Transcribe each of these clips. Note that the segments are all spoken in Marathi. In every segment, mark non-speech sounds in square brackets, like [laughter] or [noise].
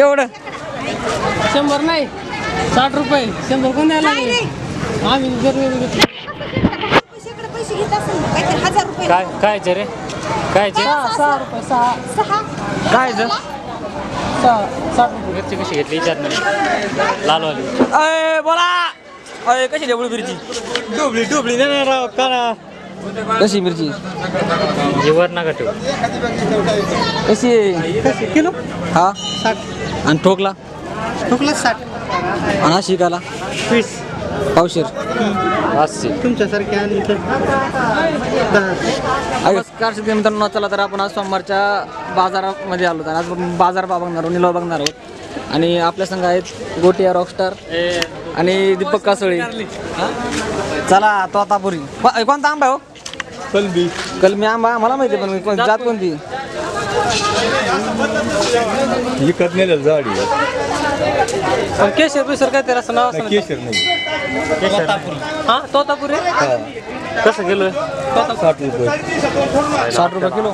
एवढं? शंभर नाही. साठ रुपये. शंभर कोण द्यायला लागले? आम्ही गरमी पैशाकडे पैसे घेत असेल ना, काहीतरी हजार रुपये. काय कायचे रे? कायचे सहा सहा रुपये सहा. सहा. साठ रुपये. घरचे कशी घेतली? विचार नाही लालवाली. अय बोला. अय कशी डेबळू मिरची डुबली डुबली. नाही राव का कशी मिरची? कशी आहे? किलो? हा? साठ. आणि ठोकला? ठोकला साठ. आणि हा शिकाला वीस. पावशेर. तुमच्यासारखे आणि नमस्कार शेतकरी मित्रांनो चला तर आपण आज सोमवारच्या बाजारामध्ये आलो तर आज बाजार बा बघणार आहोत निलाव बघणार आहोत. आणि आपल्या संघ आहेत गोटिया रॉकस्टार आणि दीपक कासळी. चला तोतापुरी. को- कोणता आंबा आहे हो? कलबी. कलमी आंबा मला माहिती पण कोण- जात कोणती? विकत नेलेलं झाडी पण केशर बिशर काय त्याला असं नाव असं नाही. केशर नाही. हा तोतापुरी? हा. कसं गेलोय साठ रुपये. साठ रुपये किलो.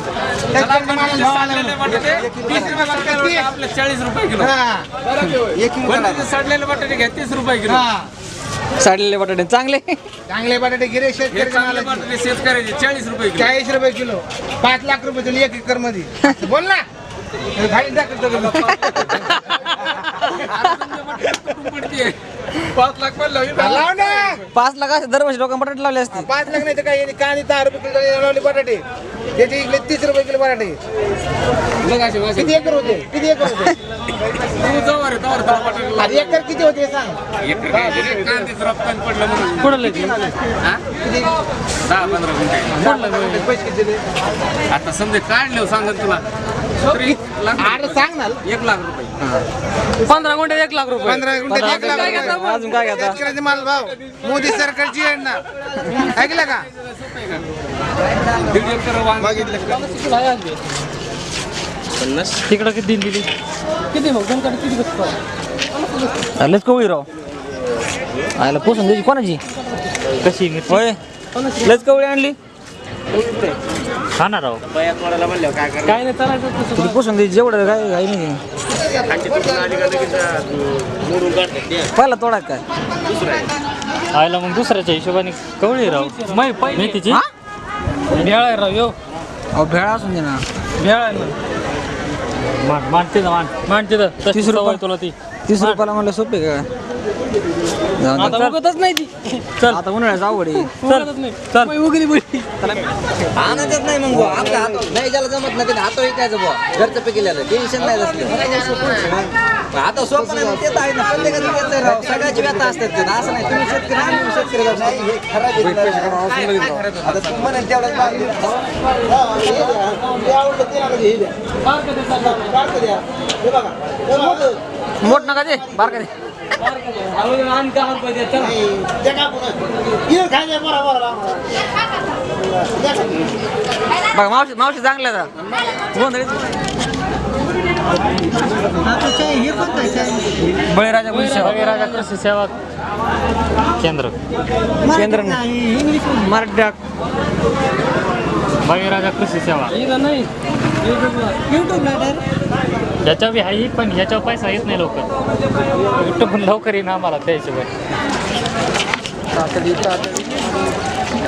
चाळीस रुपये किलो. सडलेले बटाटे घ्या तीस रुपये किलो. साडलेले बटाटे. चांगले? चांगले बटाटे गिरे शेतकरी बटाटे शेतकऱ्याचे चाळीस रुपये किलो. चाळीस रुपये किलो. पाच लाख रुपये तुला एक एकरमध्ये. बोल ना. खाली टाकतो पाच लाख पडलं लाव ना. पाच लाख असे दरवर्षी लोकांना बटाटे लावले असते पाच लाख नाही तर काय कांदे दहा रुपये किलो लावले बटाटे. त्याचे इकडे तीस रुपये किलो बटाटे. किती एकर होते? किती एकर होते? अरे एकर किती होते हे सांग. कुठलं किती दहा पंधरा गुंठे. पैसे किती दिले? आता समजा काढले सांगत तुला. तरी लाख अरे सांग ना. एक लाख रुपये. पंधरा गुंठे एक लाख रुपये. पंधरा गुंठे एक लाख रुपये. अजून काय घेता? शेतकऱ्याचे माल भाव. मोदी सरकारची आहे ना ऐकलं का? दीड एकर वांग तिकडं किती दिली? किती मग? दोन किती बसतो? लयच कवळी राव. आयला पोसून द्यायची कोणाची? कशी? होय. लयच कवळी आणली. खाणार राव काय नाही तुला पोसून द्यायची जेवढं काय काही नाही. पहिला तोडा काय? आयला मग दुसऱ्याच्या हिशोबाने कवळी राव. मै पहिले. मेथीची? हा? भेळ आहे राव यो. अहो भेळा असून दे ना. भेळ आहे ना. मान मानते ना मान. मानते तर तीस तीस रुपये. रुपये तुला ती. तीस रुपयाला म्हणलं सोपे का? जाऊन आता. उगतच नाही ती. चल. आता उन्हाळ्यात अवघड आहे. उगतच नाही. चल. उगली बोली. आनंदच नाही मग बुवा. आपल्या हात नाही ज्याला जमत नाही त्याने हात विकायचं बुवा घरचं पे केलेलं टेन्शन नाही असलं आता सोपं नाही मग ते तर आहे ना. प्रत्येकाचं तेच आहे राव. सगळ्याची व्यथा असतात ते असं नाही. तुम्ही शेतकरी आम्ही शेतकरी जाऊ. आता तुम्ही म्हणाल तेवढंच मागणी. मोठ नका दे बारका दे आणि दहा रुपये दे चला बघा मावशी मावशी चांगल्या आहेत. गोंधळीत बळीराजा कृषी सेवा. राजा कृषी सेवा केंद्र. केंद्र मराठी डाक बळीराजा कृषी सेवा. नाही. युट्यूबला युट्यूबला याच्या बी आहे पण ह्याच्यावर पैसा येत नाही लवकर. पण लवकर येईन आम्हाला त्या हिशोबाने.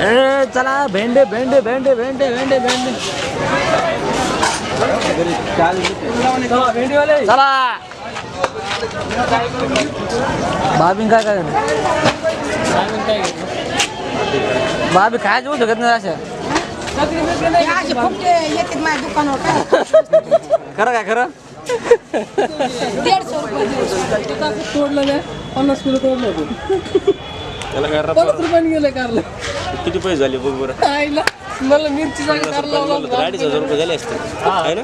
ए चला भेंडे भेंडे भेंडे भेंडे भेंडे भेंडे. चला. बाबीन काय काय बाबी खायचं होऊ शकत नाही अशा. [laughs] खरं काय खरं? पन्नास किलो तोडलं होतं पन्नास रुपयाने गेले कारलं. किती पैसे झाले बघ बरं? आईला मला मिरची अडीच हजार रुपये झाले असते आहे ना?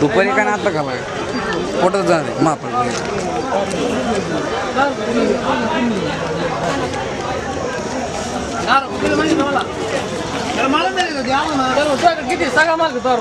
दुपारी काय ना आता का पोटात जाणार माप किती? सांगा माग दहा